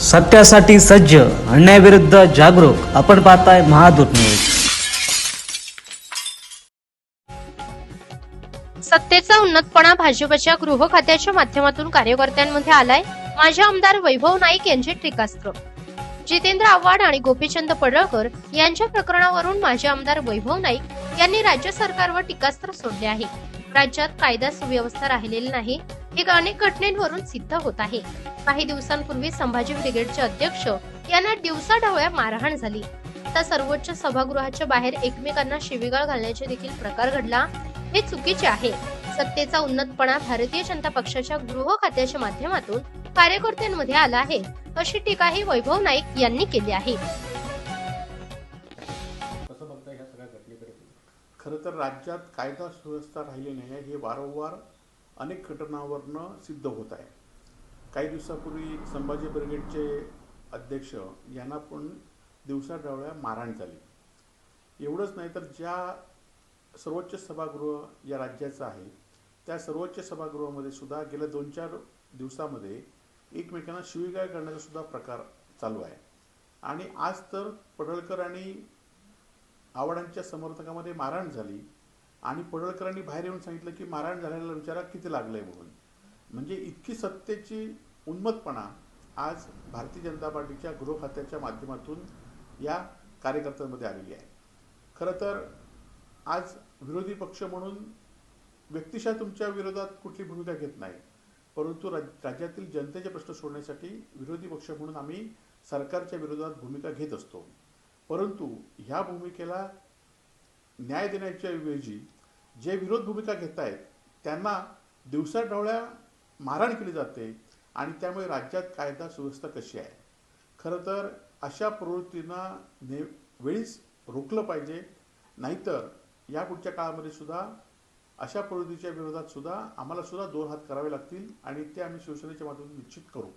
सत्यासाठी सज्ज अन्यायाविरुद्ध जागरूक. आपण पाहताय महादूत न्यूज. सत्तेचा उन्नतपणा भाजपच्या गृह खात्याच्या माध्यमातून कार्यकर्त्यांमध्ये आलाय. माजी आमदार वैभव नाईक यांचे टीकास्त्र. जितेंद्र आव्हाड आणि गोपीचंद पडळकर यांच्या प्रकरणावरून माजी आमदार वैभव नाईक यांनी राज्य सरकारवर टीकास्त्र सोडले आहे. राज्यात कायदा सुव्यवस्था राहिलेली नाही. एक अनेक घटनेवरून सिद्ध होत आहे. काही दिवसांपूर्वी संभाजी ब्रिगेडचे अध्यक्ष यांना दिवसाढवळ्या मारहाण झाली. तर सर्वोच्च सभागृहाच्या बाहेर एकमेकांना शिवीगाळ घालण्याचे देखील प्रकार घडला हे चुकीचे आहे. सत्तेचा उन्नतपणा भारतीय जनता पक्षाच्या गृह खात्याच्या माध्यमातून कार्यकर्त्यांमध्ये आला आहे अशी टीकाही वैभव नाईक यांनी केली आहे. खरं तर राज्यात कायदा सुव्यवस्था राहिली नाही हे वारंवार अनेक घटनावरनं सिद्ध होत आहे. काही दिवसापूर्वी संभाजी ब्रिगेडचे अध्यक्ष यांना पण दिवसाढवळ्या मारहाण झाली. एवढंच नाही तर ज्या सर्वोच्च सभागृह या राज्याचं आहे त्या सर्वोच्च सभागृहामध्ये सुद्धा गेल्या दोन चार दिवसामध्ये एकमेकांना शिवीगाळ करण्याचा सुद्धा प्रकार चालू आहे. आणि आज तर पडळकर आणि आव्हाडांच्या समर्थकामध्ये मारहाण झाली. आणि पडळकरांनी बाहेर येऊन सांगितलं की मारहाण झालेला विचारा किती लागलंय म्हणून. म्हणजे इतकी सत्तेची उन्मतपणा आज भारतीय जनता पार्टीच्या गृह खात्याच्या माध्यमातून या कार्यकर्त्यांमध्ये आलेली आहे. खरं तर आज विरोधी पक्ष म्हणून व्यक्तिशः तुमच्या विरोधात कुठली भूमिका घेत नाही. परंतु राज- राज्यातील जनतेचे प्रश्न सोडण्यासाठी विरोधी पक्ष म्हणून आम्ही सरकारच्या विरोधात भूमिका घेत असतो. परंतु ह्या भूमिकेला न्याय देण्याच्या ऐवजी जे विरोध भूमिका घेत आहेत त्यांना दिवसाढवळ्या मारहाण केली जाते आणि त्यामुळे राज्यात कायदा सुव्यवस्था कशी आहे? खरं तर अशा प्रवृत्तींना ने वेळीच रोखलं पाहिजे नाहीतर या पुढच्या काळामध्ये सुद्धा अशा प्रवृत्तीच्या विरोधात सुद्धा आम्हाला सुद्धा दोन हात करावे लागतील आणि ते आम्ही शिवसेनेच्या माध्यमातून निश्चित करू.